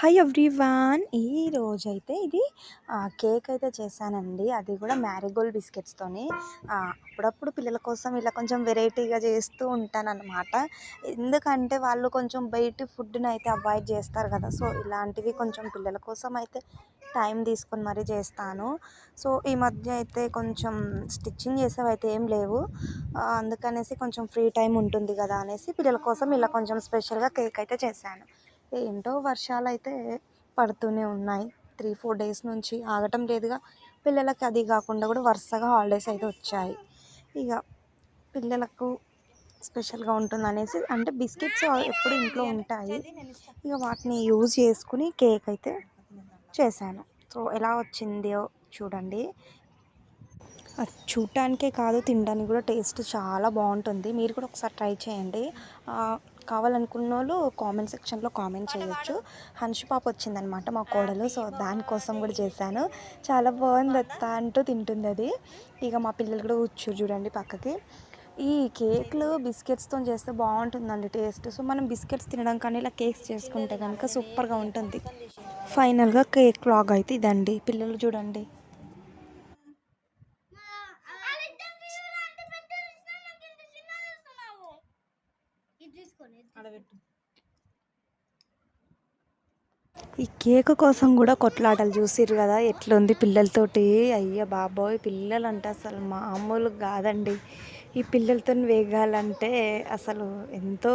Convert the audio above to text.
Hi everyone. ఈ రోజైతే ఇది కేక్ అయితే చేశానండి. అది కూడా మ్యారీగోల్డ్ బిస్కెట్స్తోని అప్పుడప్పుడు పిల్లల కోసం ఇలా కొంచెం వెరైటీగా చేస్తూ ఉంటానన్నమాట. ఎందుకంటే వాళ్ళు కొంచెం బయట ఫుడ్ని అయితే అవాయిడ్ చేస్తారు కదా. సో ఇలాంటివి కొంచెం పిల్లల కోసం అయితే టైం తీసుకొని మరీ చేస్తాను. సో ఈ మధ్య అయితే కొంచెం స్టిచ్చింగ్ చేసేవి అయితే ఏం లేవు. అందుకనేసి కొంచెం ఫ్రీ టైం ఉంటుంది కదా అనేసి పిల్లల కోసం ఇలా కొంచెం స్పెషల్గా కేక్ అయితే చేశాను. ఏంటో వర్షాలు అయితే పడుతూనే ఉన్నాయి. త్రీ ఫోర్ డేస్ నుంచి ఆగటం లేదుగా. పిల్లలకి అది కాకుండా కూడా వరుసగా హాలిడేస్ అయితే వచ్చాయి. ఇక పిల్లలకు స్పెషల్గా ఉంటుంది అనేసి అంటే బిస్కెట్స్ ఎప్పుడు ఇంట్లో ఉంటాయి. ఇక వాటిని యూజ్ చేసుకుని కేక్ అయితే చేశాను. సో ఎలా వచ్చిందో చూడండి. చూడటానికే కాదు తినడానికి కూడా టేస్ట్ చాలా బాగుంటుంది. మీరు కూడా ఒకసారి ట్రై చేయండి. కావాలనుకున్న వాళ్ళు కామెంట్ సెక్షన్లో కామెంట్ చేయొచ్చు. హన్షు పాప వచ్చిందనమాట మా కోడలు. సో దానికోసం కూడా చేశాను. చాలా బాగుంది అత్త అంటూ తింటుంది అది. ఇక మా పిల్లలు కూడా కూర్చోరు చూడండి పక్కకి. ఈ కేక్లు బిస్కెట్స్తో చేస్తే బాగుంటుందండి టేస్ట్. సో మనం బిస్కెట్స్ తినడం కానీ ఇలా కేక్స్ చేసుకుంటే కనుక సూపర్గా ఉంటుంది. ఫైనల్గా కేక్ లాగ్ అయితే ఇదండి. పిల్లలు చూడండి. ఈ కేక్ కోసం కూడా కొట్లాటలు చూసిర్రు కదా ఎట్లుంది పిల్లలతోటి? అయ్య బాబోయ్ పిల్లలు అంటే అసలు మామూలు కాదండి. ఈ పిల్లలతో వేగాలంటే అసలు ఎంతో